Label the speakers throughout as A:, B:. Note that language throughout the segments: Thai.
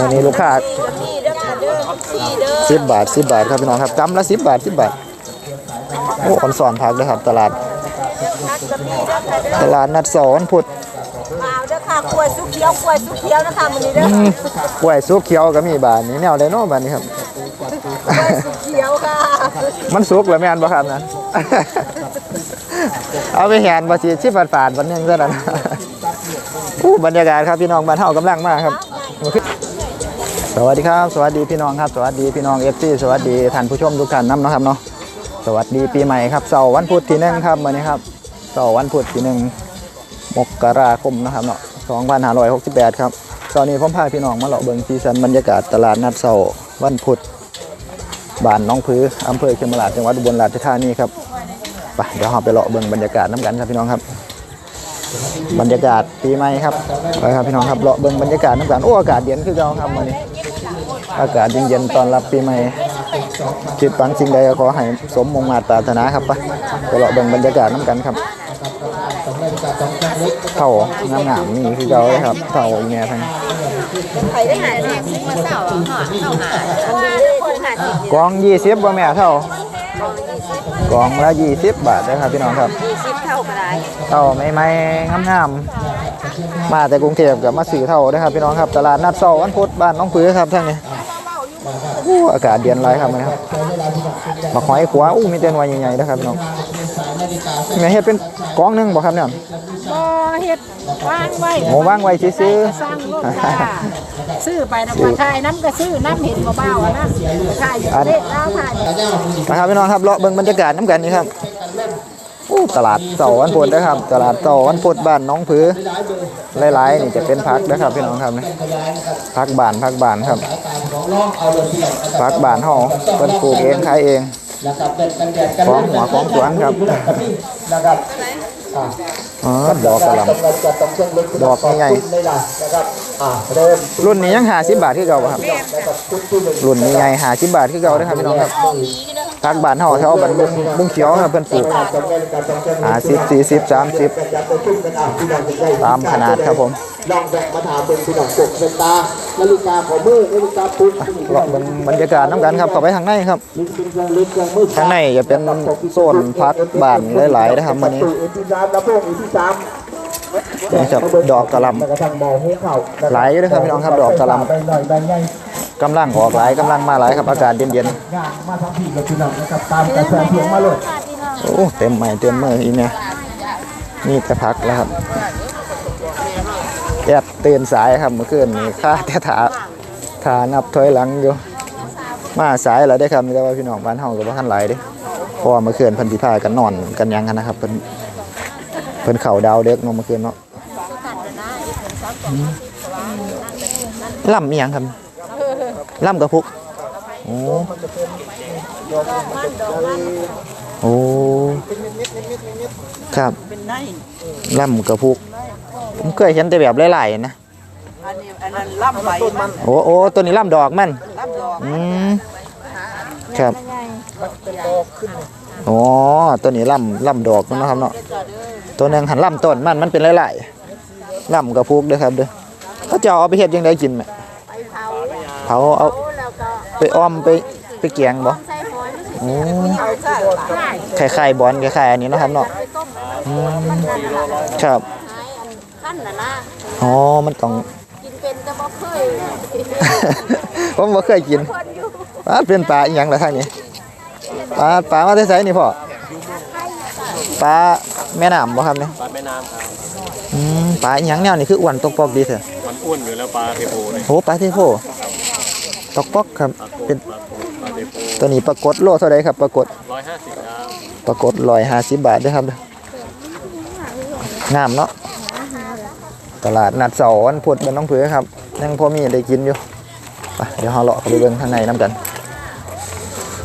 A: วันนี้ลูกค้า
B: สิ
A: บบาทสิบบาทครับพี่น้องครับกำละสิบบาทสิบบาทโอ้อ่อนสอนผักเลยครับ ตลาด ตลาดนัดสาร์วันพุธ
B: เอาเด้อค่ะกล้วยสุกเขียวกล้วยสุกเขียวนะคะมื้อนี้เด้อ
A: กล้วยสุกเขียวก็มีบาทนี้แนวไดโน่บาทนี้ครับ
B: กล้วยสุกเขียวค่ะ
A: มันสุกแล้วแม่นบ่ครับนั้นเอาไปแหนบ่สิชิฝาดฝาดๆวันหนึงซะนั่น อู้บรรยากาศครับพี่น้องบ้านเฮากำลังมากครับ สวัสดีครับ สวัสดีพี่น้องครับ สวัสดีพี่น้อง FC สวัสดีท่านผู้ชมทุกท่านนํเนาะครับเนาะสวัสดีปีใหม่ครับเสาร์วันพุธที่หนึ่งครับมื้อนี้ครับเสาร์วันพุธที่หนึ่งมกราคมนะครับเนาะ2568 ครับ ตอนนี้ผมพาพี่น้องมาเลาะเบิ่งซีซันบรรยากาศตลาดนัดเสาร์วันพุธบ้านน้องผืออำเภอเชียงราชจังหวัดอุบลราชธานีครับไปเดี๋ยวเราไปเลาะเบิ่งบรรยากาศน้ำกันครับพี่น้องครับ บรรยากาศปีใหม่ครับไปครับพี่น้องครับเลาะเบิ่งบรรยากาศน้ำกันโอ้อากาศเย็นคือเก่าครับมื้อนี้ อากาศเย็นๆตอนรับปีใหม่คิดฝันสิ่งใดก็ขอให้สมมงมาตรารถนาครับไปไปเลาะเบิ่งบรรยากาศน้ำกันครับเท่างามๆนี่คือเก่าเลยครับเท่าอีแม่ทั้ง
B: ไผได้หาแม่ซื้อมาเสาร์หอเข้าหาอันนี้คนหาสิบ
A: กอง20บ่แม่เท่ากองละ20บบาทนะครับพี่น้องครับ
B: เท่าก็ได้
A: เท่าใหม่ๆงามๆมาแต่กรุงเทพกับมาซื้อเท่านะครับพี่น้องครับตลาดนัดเสาร์วันพุธบ้านน้องผือครับทั้งนี้โอ้อากาศเย็นไรครับมื้อนี้ครับมาหอยขวาอู้มีแต่หน่วยใหญ่ๆนะครับพี่น้องแม่เฮ็ดเป็นกองหนึงบ่ครับเนี่ย
C: บ่เฮ็ดวางไว้
A: โอ้วางไว้ซื่อๆ
C: สร้างรถค่ะซื้อไปนำมาถ่ายน้ำก็ซื้อน้ำเห็นบ่เบาอะนะถ่ายอยู่เด็ดแล้วถ่าย
A: นะครับพี่น้องครับเลาะเบิ่งบรรยากาศน้ำกันนี่ครับอู้ ตลาดเสาวันพุธนะครับ ตลาดเสาวันพุธบ้านน้องผือหลายๆนี่จะเป็นพักนะครับพี่น้องครับนี่พักบ้านพักบ้านครับพักบ้านเฮาเพิ่นปลูกเองขายเองของหัวของสวนครับ
D: นะครับอ่า
A: อ๋อดอกกระหล
D: เราจะต้องเครื่องเล็ก
A: ดอกใหญ่
D: เลยล่ะนะครับอ่าเริ่มำ
A: รุ่นนี้ยัง50บาทคือเก่าบ่ครับ
D: นะครับชุดที่หนึ่ง
A: รุ่นนี้ใหญ่50บาทคือเก่าเด้ครับพี่น้องครับ พักบ้านเฮาแถวบ้านบุงบุงเขียวครับเพิ่นปลูก
D: การจำเป็นการจำเป็น
A: 50 40 30
D: จะไปชุ่มกันอะพี่น้องจะได้
A: ตามขนาดครับผม
D: ลองแบ่งมาถามเป็นพี่น้องกดเป็นตานาฬิกาของมือนาฬิกาปุ๊บ
A: เลาะเบิ่งบรรยากาศน้ำกันครับเข้าไปทางในครับ
D: ลิ้นเป็นเครื่องลิ้นเครื่องมือ
A: ข้างในจะเป็นโซนพักบ้านหลายๆนะครับวันนี้
D: ตู้อีกที่สามแล้วพวกอีกที่สาม
A: นี่ครับดอกกระหล
D: แล้วก็ทางมองหัวเข่า
A: หลายอยู่นะครับพี่น้องครับดอกกะหล่ำ
D: แบ่งหน่อยแบ่งใหญ่ำ
A: กำลังออกหลายกำลังมาหลายครับอากาศเย็น
D: งานมาทำผิดกับพี่น้องนะครับตามกระแสเสียงมาเลย
A: ๆโอ้เต็มไม้เต็มมืออีเนี่ยนี่จะพักแล้วครับแอบตื่นสายครับเมื่อคืนนี่ค่าแต่ถาถานับถอยหลังอยู่มาสายแล้วได้อครับแต่ว่าพี่น้องบ้านเฮาก็บ่ทันหลายเด้เพราะว่าเมื่อคืนเพิ่นสิพากันนอนกันหยังกันนะครับเพิ่นเพิ่นเข้าดาวเด็กเนาะเมื่อคืนเนาะอืมล่ำอีหยังครับ ล่ำกระพุกโอ้โอ้ครับ
B: เป็นไง
A: ล่ำกระพุกผมเคยเห็นแต่แบบหลายๆนะ
B: อันนี้อันนั้นล่ำใบมัน
A: โอ้โอ้ตัวนี้ล่ำดอกมัน
B: ล่ำดอก
A: อืมครับอ๋อตัวนี้ล่ำล่ำดอกมันเนาะครับเนาะตัวหนึงหันล่ำต้นมันมันเป็นหลายๆล่ำกระพุกเด้อครับเด้อเขาจะเอาไปเฮ็ดยังไงกินไหม เผาเอา
B: แล้วก็
A: ไปอ้อมไปไปเกียงบ่
B: ใส่หอย
A: โอ้
B: เอาซะ
A: คล้ายๆบอลคล้ายๆอันนี้เนาะครับเนาะอืมครับ
B: ขั้นน่ะนะ
A: อ๋อมันต้อง
B: กินเป็นแต่บ่เคย
A: ผมบ่เคยกิน
B: คนอยู่
A: ปลาเป็นปลาอีหยังล่ะทางนี้ปลาปลามาแต่ไสนี่พ่อปลาแม่น้ำบ่ครับเนี่ย
E: ปลาแม่น้ำครับ
A: อืมปลาอีหยังแนวนี่คืออ้วนตกปอกดีเถอะ
E: มันอ้วนอยู่แล้วปลาเทโพเนี่ย
A: โหปลาเทโพ ตกปอกครับ
E: ปลาโก
A: เป็น
E: ปลาโกปลาเทโพ
A: ตัวนี้ปรากฏโลเท่าใดครับปรากฏ
E: ร้อยห้าสิบครับ
A: ปรากฏ150บาทเด้อครับเด้องามเนาะตลาดนัดเสาร์วันพุธเป็นน้องผือครับ ยังพอมีได้กินอยู่ไปเดี๋ยวเราเลาะเข้าไปเบิ่งข้างในน้ำกัน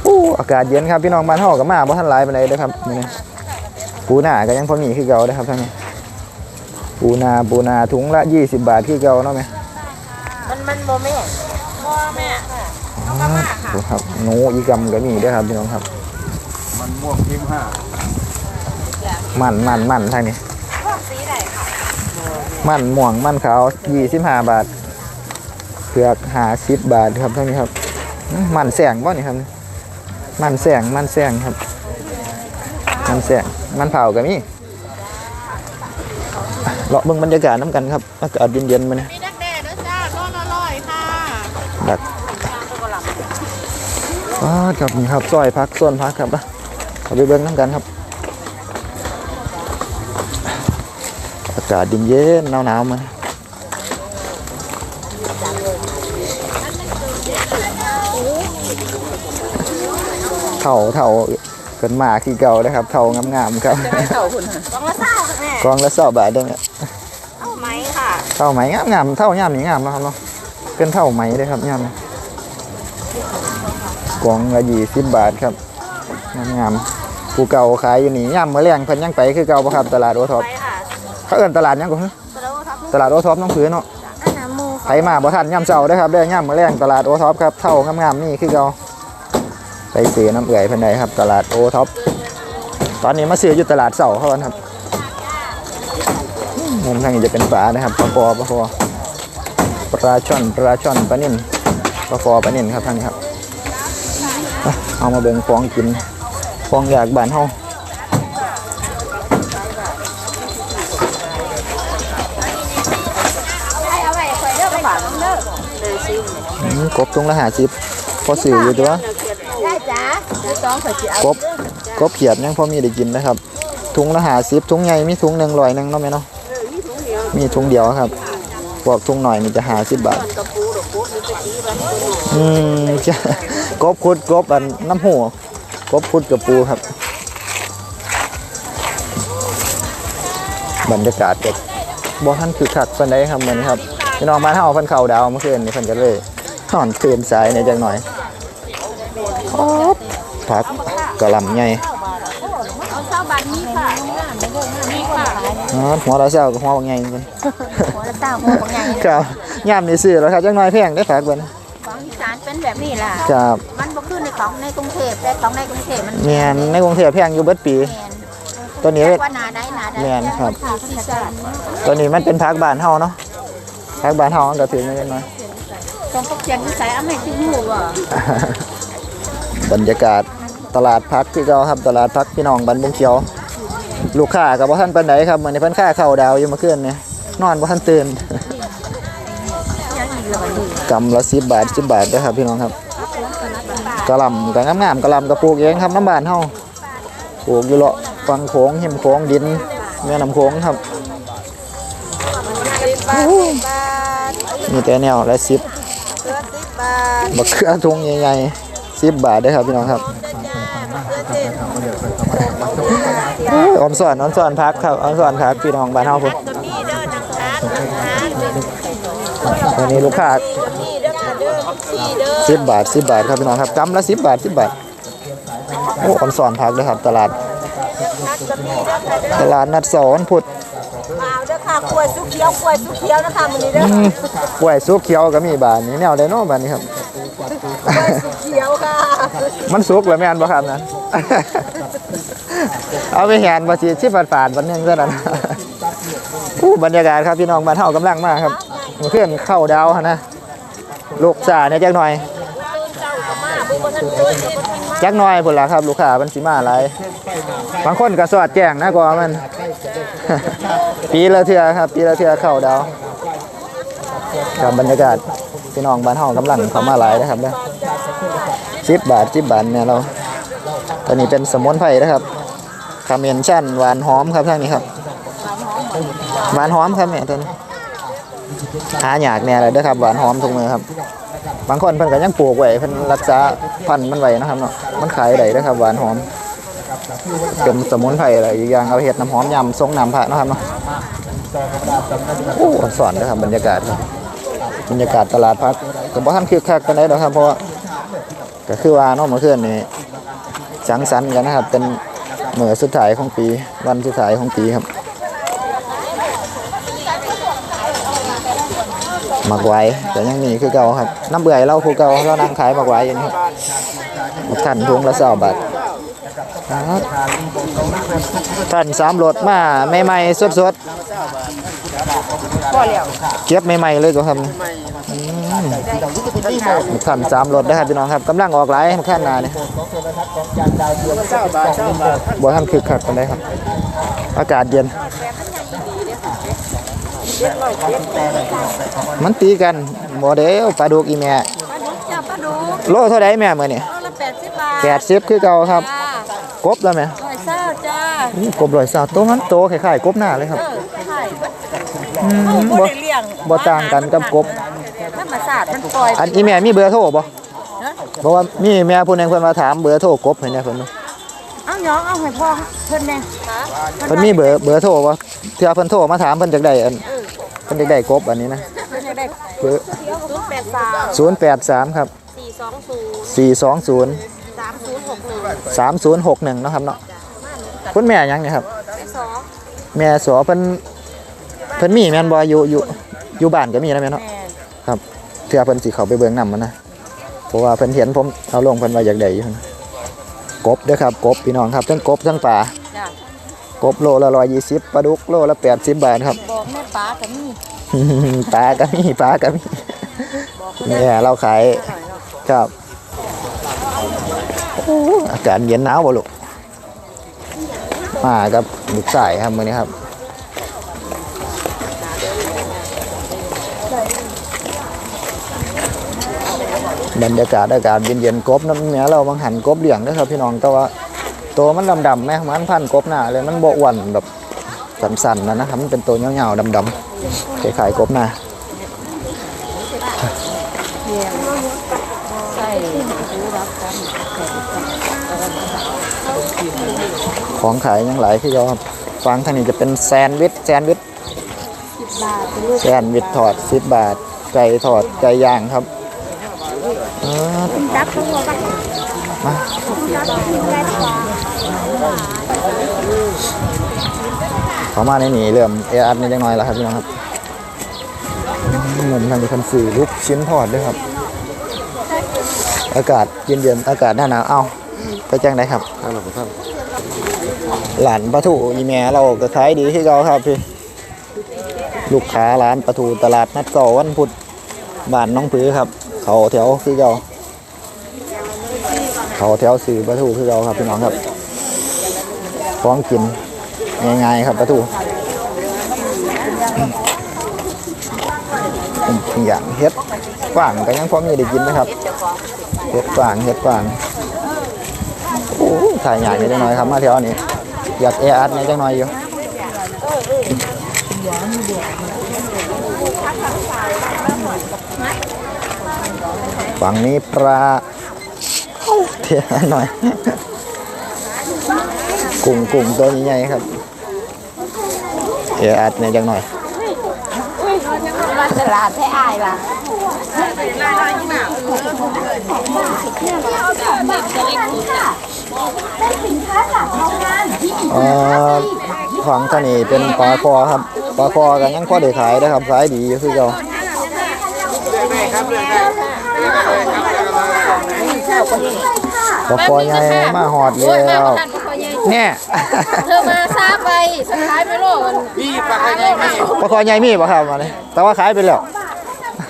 A: อู้อากาศเย็นครับพี่น้องบ้านเฮาก็มาบ่ทันหลายปานใดเด้อครับมื้อนี้ปูนาก็ยังพอมีคือเก่าเด้อครับท่านนี้ปูนาปูนาถุงละ 20 บาทคือเก่าเนาะแม่
B: มันมันบ่แม่ บ่แม่
A: โอ้ครับหนูอีกำก็มีเด้อครับพี่น้องครับ
E: มันม่วงพิมพ์ห้า
A: มันมันมันทางนี้
B: พวกสีไหนค่ะ
A: มันม่วงมันขาวยี่สิบห้าบาทเผือกหาสิบบาทครับเท่านี้ครับอื้อมันแสงบ่นี่ครับ มันแสงมันแสงครับ มันแสงมันเผากับมีเลาะเบิ่งบรรยากาศน้ำกันครับอากาศเย็นๆมาเนี่ย
B: มีดักแด้ด้วย
A: ว้าครับนี่ครับซอยพักส่วนพักครับอะเอาไปเบิ่งน้ำกันครับ อากาศเย็นๆหนาวๆมาเท่าเท่าเป็นหมาขี้เก่านะครับ เท่างามๆครับ
B: กล่องละเศร้าค่ะแม่
A: กองละสอบบาทเด้งเนี่ย
B: เอาไหมค่ะ
A: เท่าไหมงามงามๆเท่าย่ามนี่งามนะครับเนาะเป็นเท่าไหมเลยครับย่ามนี่ กองละยี่สิบบาทครับงามงามๆผู้เก่าขายอยู่นี่ย่ามเมื่อแรงเพิ่นยังไปคือเก่าปะครับตลาดโอท็อป
B: ไปค่ะ
A: เขาเอิ้นตลาดหยังก่อน
B: สโลท็อป
A: ตลาดโอท็อปน้องผือเนาะ
B: อันน้ำมู
A: ใครมาบ่ทันย่ำเช้าเด้อครับเด้อย่ำมื้อแรงตลาดโอท็อปครับเท่างามๆนี่คือเก่าไปซื้อน้ำเอื่อยเพิ่นได้ครับตลาดโอท็อปตอนนี้มาซื้ออยู่ตลาดเสาเขากันครับมุมทางนี้จะเป็นปลานะครับปลาปอปลาปอปลาช่อนปลาช่อนปลานิ่นปลาฟอปลานิ่นครับทางนี้ครับอะ เอามาเบิ่งฟองกินฟองอยากบ้านเฮา
B: เอาไว้คอยเด้อไปฝากเด้อเลยซิม
A: อืมกบถุงละ50พอซื้ออยู่ตัว
B: ได้จ้าเดี๋ยวต้องคอยจิเอา
A: กบกบเขียดยังพอมีได้กินนะครับ ถุงละหาสิบถุงใหญ่มีถุงหนึ่งร้อยหนึ่งเนาะแม่เนาะมีถุงเดียวครับพวกถุงหน่อยมันจะหาสิบบาทอืมจะ กบคุดกบอันน้ำหูกบคุดกับปูครับ บรรยากาศเด็กบ่ท่านคือคักปานใดครับมื้อนี้ครับพี่น้องบ้านเฮาเพิ่นเข้าดาวเมื่อคืนนี่เพิ่นก็เลยนอนตื่นสายในจังหน่อยพักกะหล่ำใหญ่
B: เอาเศร้าบาทนี้ค่ะนี่ค่ะ
A: อ๋อหัวเราเช้ากับหัวบางใหญ่เหมือนกัน
B: หัวละเศร้าหัวบางใหญ่
A: ครับยามนี่ซื้อแล้วครับจังน้อยแพงได้ฝากเบิ่น
B: แบบนี้ล่ะ
A: ครับ
B: มันบ่คือในของในกรุงเทพแต่ของในกรุงเทพมัน
A: แม่นในกรุงเทพแพงอยู่เบิดปี
B: แม่น
A: ตัวนี้
B: แต่ว่าหนาได้หนาได้
A: แม่นครับ
B: ค่ะที่สาน
A: ตัวนี้มันเป็นพักบ้านเฮาเนาะพักบ้านเฮามันก็ถือนิดหน่อย
B: ต้องพกเสียงใส่เอาให้จิ้มหูบ่
A: บรรยากาศตลาดพักที่เก่าครับตลาดพักพี่น้องบันบุงเขียว ลูกค้ากับบ่ทันปานใดครับมื้อนี้เพิ่นค่าเข้าดาวอยู่เมื่อคืนนี่นอนบ่ทันตื่น กำละ10บบาท10บบาทเด้ครับพี่น้องครับกะหล่ำก็งามๆกะหล่ำก็ปลูกเองครับน้ำบานเฮาปลูกอยู่เลาะฟังโขงหิมโขงดินแม่น้ำโขงครับมีแต่แนวละ
B: สิบบั
A: กเขือถุงใหญ่ๆ10บบาทเด้ครับพี่น้องครับออมสอนออมสอนพักครับออมสอนพักพี่น้องบ้านเฮาพุ่น
B: ตัวนี้เด้ อนังค้างนังค้าง
A: วันนี้ลูกค้า
B: นี่เด้อค่ะเด้อสี่เด้อ
A: สิบบาทสิบบาทครับพี่น้องครับกำละสิบบาทสิบบาทโอ้ออมสอนพักเลยครับ ตลาด
B: นัดก็มีเด้อค่ะเด้อ
A: ตลาดนัดสอนพุธ
B: มาเอาเด้อค่ะกล้วยสุกเขียวกล้วยสุกเขียวนะคะมื้อนี้เด้อ
A: อืมกล้วยสุกเขียวก็มีบาทนี้แนวไดโน่บาทนี้ครับ
B: กล้วยสุกเขียวค่ะ
A: มันสุกเหรือแม่นบ่ครับนั้นเอาไปแหนบ่สิชิฝาดฝาดๆวันหนึงซะนั่นอู้บรรยากาศครับพี่น้องบ้านเฮากำลังมาครับ เมื่อนเข้าดาวหั่นนะลูกสาเนี่ยจักหน่อย จักหน่อยพุ่นล่ะครับ ลูกค้ามันสิมาหลายบางคนก็สอดแจ้งนะกว่ามัน ปีละเทื่อครับ ปีละเทื่อเข้าดาวกับบรรยากาศพี่น้องบ้านเฮากำลังเข้ามาหลายนะครับเด้อ10บบาท10บบาทเนี่ยเราตัวนี้เป็นสมุนไพรนะครับคาเมนชั่นหวานหอมครับทางนี้ครับหวานหอมครับเนี่ยตัวนี้ หาหยากเนี่ยเลยด้อครับหวานหอมทุกมือครับ บางคนเพิ่นก็ยังปลูกไว้เพิ่นรักษาพันธุ์มันไว้นะครับเนาะมันขายได้ด้อครับหวานหอมเป็นสมุนไพรอะไรอีกอย่างเอาเฮ็ดน้ำหอมยำทรงน้ำพระนะครับเนาะโอ้สอนนะครับบรรยากาศครับบรรยากาศตลาดพักก็บ่ทันคึกคักปานใดดอครับ เพราะก็คือว่าเนาะเมื่อนนี้สังสรรค์กันนะครับ เป็นเหมือสุดท้ายของปีวันสุดท้ายของปีครับ หมักไว้แต่ยังมีคือเก่าครับ น้ำเบื่อเราคือเก่าเรานั่งขายหมักไว้อยู่นี่ครับท่านทุงละสาบาทท่านสามรถมาใหม่ๆสดๆ
B: พอแล้ว
A: เก็บใหม่ๆเลยก็ครับขันสามรถได้ครับพี่น้องครับกำลังออกหลายขั้นหนาเนี่ยบ่ท่านคึกคักกันได้ครับ อากาศเย็น มันตีกันบ่เด้วปลาดุกอีแม่
B: ปลาดุกจ้าปลาดุก
A: โลเท่าไดแม่มื้อนี่
B: โลละแปดสิบบาท
A: แปดสิบคือเก่าครับ
B: จ้าก
A: บแล้วแม่
B: ร้อยเศร้าจ้า
A: อู้กบร้อยสาวตัวมันโตคล้ายๆกบหน้าเลยครับ
B: เออใช่
A: อืม
B: บ่
A: บ่
B: ได้เลี้ยง
A: บ่ต่างกันกับกบ
B: ธรรมชาติมันปล่อย
A: อันอีแม่มีเบอร์โทรบ่บอกว่ามีแม่ผู้หนึงเพิ่นมาถามเบอร์โทรกบให้แหน่เพิ่นว่า
C: เอาหยองเอาให้พ่อเพิ่นแน่
A: เพิ่นมีเบอร์เบอร์โทรบ่เทื่อเพิ่นโทรมาถามเพิ่นจักได้อันเพิ่นจักได้กบอันนี้นะ
B: เพิ่นจะได้
A: เบอร์
B: ศูนย์แปดสาม
A: 083ครับ
B: สี่สองศูนย์
A: 420
B: สามศูนย์หกหนึ่ง
A: 3061เนาะครับเนาะคุณแม่หยังเนี่ยครับ
B: สอง
A: แม่สอเพิ่นเพิ่นมีแม่นบ่อยู่อยู่อยู่บ้านก็มีนะแม่เนาะ
B: แม่
A: ครับเทื่อเพิ่นสิเข้าไปเบิ่งนำมันนะเพราะว่าเพิ่นเห็นผมเอาลงเพิ่นว่าอยากได้อยู่นะกบเด้อครับกบพี่น้องครับทั้งกบทั้งปลา
B: จ้า ก
A: บโลละ120ปลาดุกโลละ80บาทครับ
B: บอกแม่ป้ากับมี่
A: ปลาก็มีปลาก็มีเนี่ยเราขายครับโอ้อากาศเย็นหนาวบ่ลูกมากับลูกสายครับมื้อนี้ครับบรรยากาศอากาศเย็นๆกบน้ำเนี้ยเราบางหันกบเหลี่ยงนะครับพี่น้องแต่ว่า ตัวมันดำๆแม่มันพันกบหน้าเลยมันบ่อ้วนแบบสันๆนะนะครับมันเป็นตัวยาวๆดำๆคล้ายๆกบหน้า
B: ใช่
A: ของขายยังหลายที่เราครับฟังทางนี้จะเป็นแซนด์วิชแซนด์วิชแซนด์วิชทอด10บาทไก่ทอดไก่ย่างครับเออ
C: จับทั้งหมดปะ
A: มา เขามาในนี้เริ่มเออัดนี่จังน้อยแล้วครับพี่น้องครับเหมือนทางคนสื่อลูกชิ้นทอดด้วยครับ อากาศเย็นๆอากาศหน้าหนาวเอ้าไปแจังไดครับหลานปลาทูอีแม่เราก็ขายดีที่เราครับพี่ลูกค้าร้านปลาทูตลาดนัดเก่าวันพุธบ้านน้องผือครับ เขาแถวคือเราเขาแถวสื่อปลาทูคือเราครับพี่น้องครับ ฟ้องกินง่ายๆครับปลาทูเป็นอย่างเฮ็ดกว่างก็ยังพอมีได้กินนะครับเฮ็ดกว่างเฮ็ดกว่างโอ้ยถ่ายใหญ่นิดหน่อยครับมาแถวนี้อยากเออัดนจังหน่อยอยู่ฝั่งนี้ปลาเทียนหน่อย กุ้งกุ้งตัวใหญ่ๆครับเออัดในจังหน่อย
B: ตลาดให้อายล่ะ
A: เอ่องท่านี่เป็นปลาคอครับปลาคอกันยังพอได้ขายนะครับขายดีคือเก่าปลาคอใหญ่มาหอดแล้ว เนี่ย
B: เธอมาซาไปสุดท้ายไม่รู้มัน
E: พี่ปลาไข่ใหญ่ไหม
A: ปลาคอใหญ่มีป่ะครับมาเลยแต่ว่าขายไปแล้ว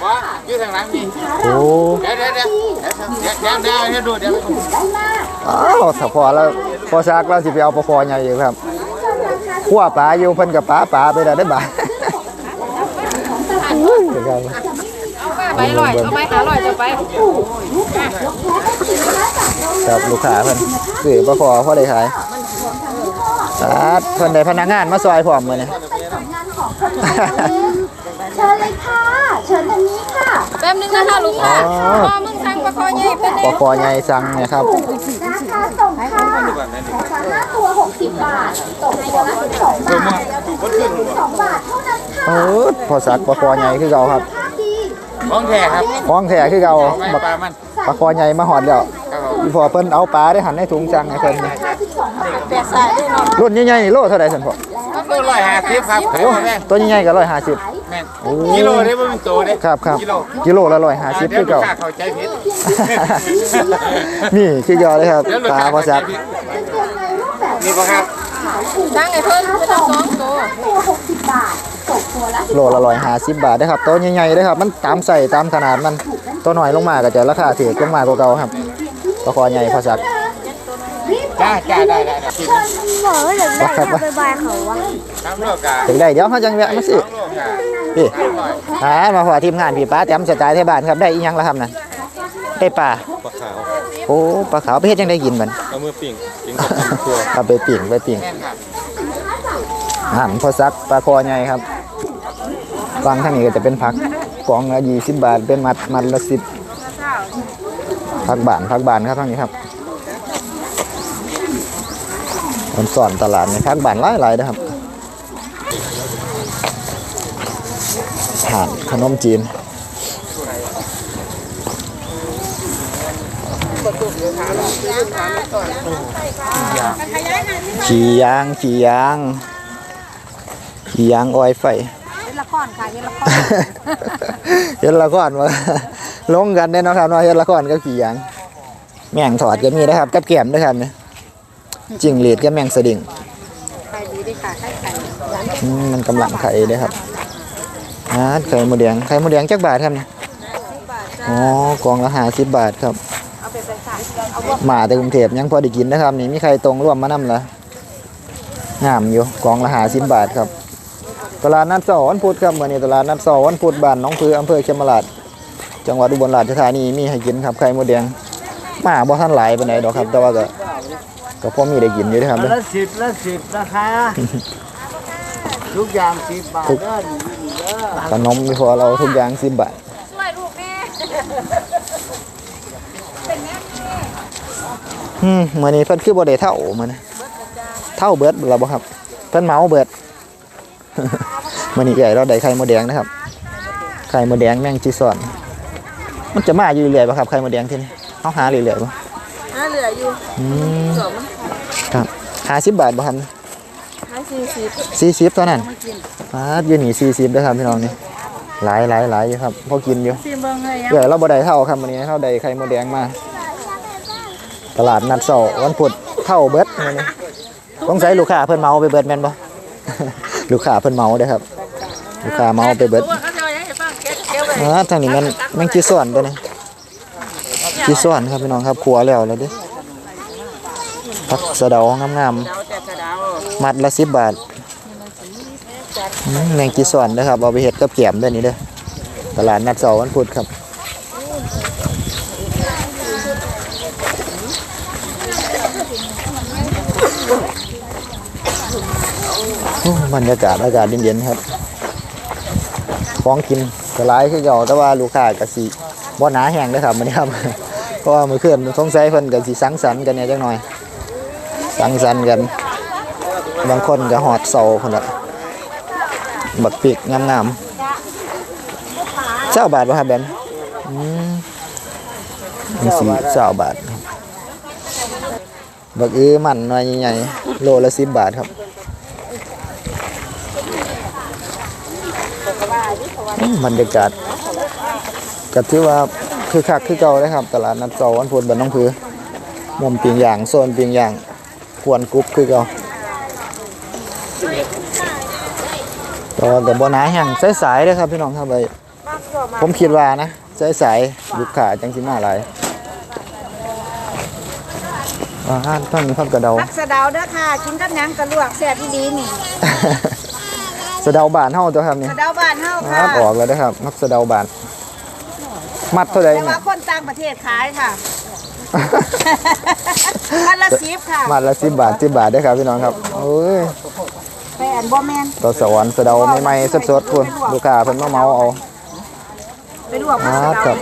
E: วะยืดทางหลังนี่
A: โอ้
E: เดี๋ยวเดี๋ยวเดี๋ยวเดี๋ยวเดี๋ยวเดี๋ยวเดี๋ยวดูเดี๋ยว
A: อ้าวถ้าพอแล้วพอซากแล้วสิไปเอาปลาคอใหญ่อยู่ครับขั้วปลาอยู่เพิ่นกับปลาปลาไปแล้วได้อบ่าเดี๋ยวครับ
B: ไปอร่อยเอาไปหาอร่อยจะไป
A: ครับลูกค้าเพิ่นซื้อปลาคอพอได้ขาย สาดเพิ่นได้พนักงานมาซอยพร้อมมื้อนี้
F: เชิญเลยค่ะ เชิญทางนี้ค่ะ
B: แป๊บนึงนะคะลูกค้าพ่อมึงสั่งปลาคอใหญ่เพิ่น
A: ปลาคอใหญ่สั่งเนี่ยครับ
F: ราคาส่งค่ะราคาห้าตัว 60 บาท ตกตัวละ12บาท12บาทเท่านั้นค่ะ
A: เออพอสักปลาคอใหญ่คือเก่าครับ
F: ค่าดี
E: ของแท้ครับ
A: ของแท้คือเก่า
E: ไม่
A: บัก
E: ปลามัน
A: ปลาคอใหญ่มาหอดแล้ว
E: ครับผม
A: อีพอเพิ่นเอาปลาได้หันในถุงจังให้เพิ่น
F: ราคา12บาท
B: แปดสายด้วยเนาะ
A: รุ่นใหญ่ๆนี่โลเท่าไหร่ซั่นพ่อ
E: ตัวร้อยห้าสิบครับ
A: โอ้
E: แม่
A: ตัวใหญ่ๆก็150
E: แม่นกิโลได้บ่เป็นตัวเด้
A: ครับครับ
E: กิโล
A: กิโลละ
E: เดี๋
A: 150
E: ยว
A: คือ
E: ลูก
A: เก่า
E: เข้าใจผิด
A: นี่คือเก่าเลยครับ
E: เดี๋ยวลูก
A: ปลาพอ
E: จ
A: สั
E: ด
F: เป็นเพียงในรูปแบบ
E: นี่ป่ะครับ
F: ขายถูก
B: สั่งให้เพิ่นเพิ่นเอาสองตัว
F: ตัว60บาทตกตัวละ
A: โลละร้อยห้าสิบบาทนะครับตัวใหญ่ๆนะครับ มันตามใส่ตามขนาดมันตัวหน่อยลงมาก็จะราคาถูกลงมากว่าเก่าครับปลาคอใหญ่พอสัก
E: จ้าจ้าได้ได้ได้
F: บอกว่าเดี๋ยว
A: ว่าครับา
F: ไปบายเขาวะ
E: สามโลกา
A: ถึงได้เดี๋ยวเขาจังแวะมาสิพี่หามาพอทีมงานพี่ป้าแต้มสไตล์ไทยบ้านครับได้อีหยังแล้วครับนะได้ปลา
E: ปลาขาว
A: โอ้ปลาขาวไปเฮ็ดจังได้กินมัน
E: เอามือปิ่งปิ่งกับตัว
A: เอาไปปิ่งไปปิ่งหั่นพอซักปลาคอใหญ่ครับฟังทางนี้ก็จะเป็นผักกองละ20บบาทเป็นมัดมัดละ10ผักบานผักบานครับทางนี้ครับ มันสอนตลาดในผักบานหลายๆนะครับหานขนมจีนขี่ยางขี่ยางขี่ยางอ้อยไฟ
C: เป็นละครค่ะเป็นละคร
A: เฮ็ดละครมาลงกันได้นะครับเนาะเฮ็ดละครกับขี่ยาง แม่งถอดก็มีนะครับ กับแก้มด้วยครับเนี่ย จิงหรีดกับแมงสดิ่ง
C: ไข่ดีดีค่ะไข่ไข่
A: อืมมันกำลังไข่เด้อครับอ่าไข่หมูแดงไข่หมูแดงจักบาทครับเนี่ยอ๋อกล่องละ50บาทครับ
C: เอาไปเป็นค่ะเอา
A: มาแต่กรุงเทพยังพอได้กินนะครับ นี่มีใครตรงร่วมมานำละงามอยู่กล่องละ50บาทครับ ตลาดนัดสอวันพุธครับเมื่อนี้ตลาดนัดสอวันพุธบ้านหน้องพืออำเภอเขมราชจังหวัดอุบลราชธานีมีให้กินครับไข่มดแดงมาบ่ทันหลายปานใดดอกครับ แต่ว่าก็ ก็พอมีได้กินอยู่เด้อครับเด้อ
D: ละสิบละสิบนะคะ ทุกอย่างสิบบาทเด้อ
A: ขนมมีพอเราทุกอย่าง10บาทอืมมื้อนี้เพิ่นคือบ่ได้เท่ามื้อนี้เท่าเบิดแล้วบ่ครับ เพิ่นเหมาเบิด มื้อนี้ก็ให้เราได้ไข่มดแดงนะครับ ไข่มดแดงแมงจีซอน มันจะมาอยู่เรื่อยๆป่ะครับไข่มดแดงที่นี่เขาหาเรื่อยๆป่ะ
C: อ่าเหลืออยู่
A: อืม
C: สอง
A: ครับหาสิบบาทป่ะครับ
C: ห้าสี่สิบ
A: สี่สิบเท่านั้นอ่าอยู่นี่สี่สิบด้วยครับพี่น้องนี่หลายหลายหลายอยู่ครับพอกินอยู่
C: สี่เบิ้งเลย
A: เดี๋ยวเราบ่ได้เท่าครับวันนี้เท่าใดไข่มดแดงมา ตลาดนัดเสาร์วันพุธเท่าเบิดมื้อนี้ต้องใช้ลูกค้าเพิ่นเมาไปเบิดแม่นบ่ ลูกค้าเพิ่นเมาเด้อครับ ลูกค้าเมาไปเบิด
C: เขาจะให้ฟังเก็บเก็บเลย
A: อ่าทางนี้มันแมงจีส่วนตัวนี้ จีส่วนครับพี่น้องครับครัวแล้วแล้วเดิผักสะเดางามๆมัดละสิบบาทแมงจีส่วนนะครับเอาไปเห็ดกับเกียมด้วยนี้เด้อตลาดนัดเสาร์วันพุธครับโอ้บรรยากาศอากาศเย็นๆครับของกินก็หลายคือเก่าแต่ว่าลูกค้าก็สิบ่หนาแห้งเด้ครับมื้อนี้ครับ เพราะว่ามื้อคืนสงสัยเพิ่นก็สิสังสรรค์กันเนี่ยจักหน่อย สังสรรค์กัน บางคนก็ฮอดเสาพุ่นละบักปีกงามๆเจ้าบาทบ่ครับแบนอืมนี่สิเจ้าบาทบบักอือมันหน่อยใหญ่ๆโลละ10บบาทครับบรรยากาศก็ถือว่า คือคักคือเก่าเลยครับ ตลาดนัดเสาร์วันพุธบ้านหน้องผือมุมปิงย่างโซนปิงย่างกวนกรุ๊ปคือเก่าแต่ว่ากับบ่หนาแห้งสายๆเลยครับพี่น้องครับไปผมคิดว่านะสายๆลูกค้าจังสิมาหลายอาหารทั้งพักกระเดา
C: ผักสะเดาเด้อค่ะกินกับหยังกระลวกแซ่บดีนี่
A: สะเดาบานเฮาตัวครับนี่
C: สะเดาบ้านเฮา
A: ค
C: ค่ะ
A: รับออกแล้วนะครับมักสะเดาบาน มัดเท่าใด
C: แต่
A: เนี่
C: ว่าย คนต่างประเทศขายค่ะพันละสิบค่ะ
A: มัดละสิบบาทสิบบาทได้อครับพี่น้องครับโอ้ย
C: ไปอันบ่แมน
A: ตัวสวรรค์สะเดาใหม่ๆสดๆพุ่นลูกค้าเพิ่นมาเมาเอา
C: ไปลวกผั
A: อ่าก
C: สะเดา
A: ครับ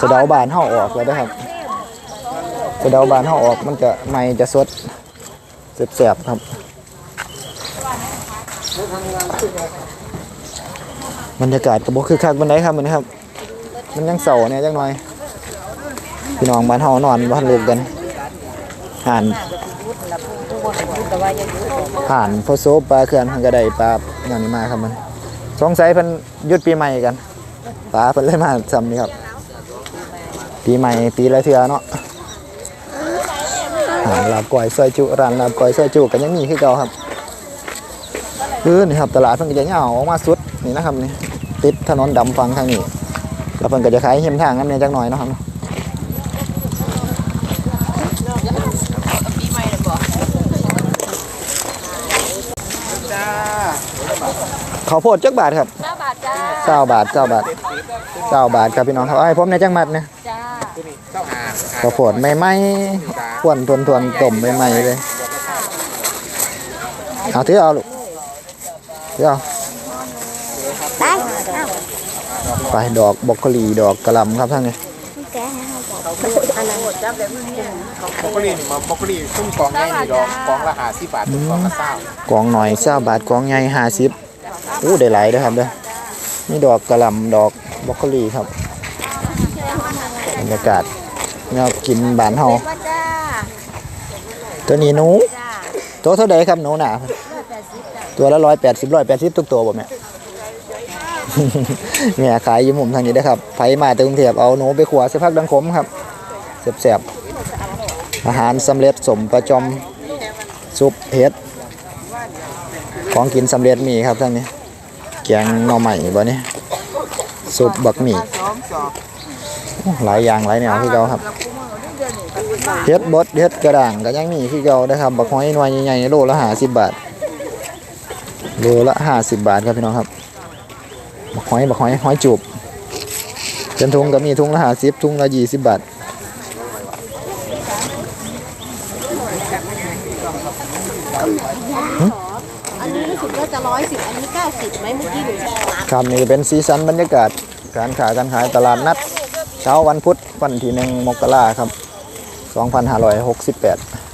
A: สะเดาบานเฮาออกแล้วเด้อครับ สะเดาบานเฮาออกมันจะใหม่จะสดแซ่บๆครับ บรรยากาศก็บ่คือคักปานใดครับมื้อนี้ครับ มันยังเศร้าเนี่ยจักหน่อย พี่น้องบ้านเฮานอนบ่ทันลิกกันห่านห่านพอโซปลาเขื่อนเพิ่นก็ไดปลาอย่างนี้มาครับมันสงสัยเพิ่นยุดปีใหม่กันปลาเพิ่นเลยมาซ้ำนี่ครับ ปีใหม่ปีละเทือเนาะร้านลาบก้อยซอยจุร้านลาบก้อยซอยจุก็ยังมีคือเก่าครับคือนี่ครับตลาดเพิ่นก็จะยาออกมาสุดนี่นะครับนี่ติดถนนดำฟังทางนี้ แล้วเพิ่นก็จะขายเห็มทางนั้นเนี่ยจักหน่อยเนาะครับ
D: จ้า
A: ข้าวโพดจักบาทครับ
B: เก้าบาทจ้า
A: เก้าบาทเก้าบาทเก้าบาทครับพี่น้องครับเอาให้ผมในจังหวัดนะ
B: จ้า
E: เจ้าหา
A: ข้าวโพดใหม่ๆควนทวนทวนๆต้มใหม่ๆเลยเอาถือเอาลูกถือเอา ไปดอกบรอกโคลีดอกกระหลำครับท่านนี่
E: บรอกโคลีนี่มาบรอกโคลีซุ่มกองใหญ่นี่ดอกกองละหาสิบบาทถึงกองละเศร้าก
A: องหน่อยเศร้าบาทกองใหญ่ห้าสิบอู้ได้หลายเด้อครับเด้อนี่ดอกกระหลำดอกบรอกโคลีครับบรรยากาศแนวกินบ้านเฮา
B: ว่าจ้า
A: ตัวนี้หนู
B: จ้า
A: ตัวเท่าใดครับหนูหนาตัวละร้อยแปดสิบร้อยแปดสิบทุกตัวบ่แม่ แม่ขายยู่มุมทางนี้นะครับไผมาจากกรุงเทพเอาหนูไปขัวใส่พักดังขมครับแซ่บๆอาหารสำเร็จสมประจอมซุปเห็ดของกินสำเร็จมีครับท่านนี้แกงหน่อใหม่บ่นี่ซุปบักหมี่หลายอย่างหลายแนวที่เราครับเฮ็ดบดเฮ็ดกระด่างก็ยังมีคือเก่านะครับบักหอยหน่วยใหญ่ๆโลละ50บบาทโลละ50บาทครับพี่น้องครับ บักหอยบักหอยหอยจูบเป็นถุงก็มีถุงละ50ถุงละ20บาท
B: อันนี้รู้สึกว่าจะร้อยสิบอันนี้เก้าสิบไหมเมื่อกี้หนูจะมา
A: ครับนี่เป็นสีสันบรรยากาศ การขายการขายตลาดนัด เช้าวันพุธวันที่1มกราครับ 2568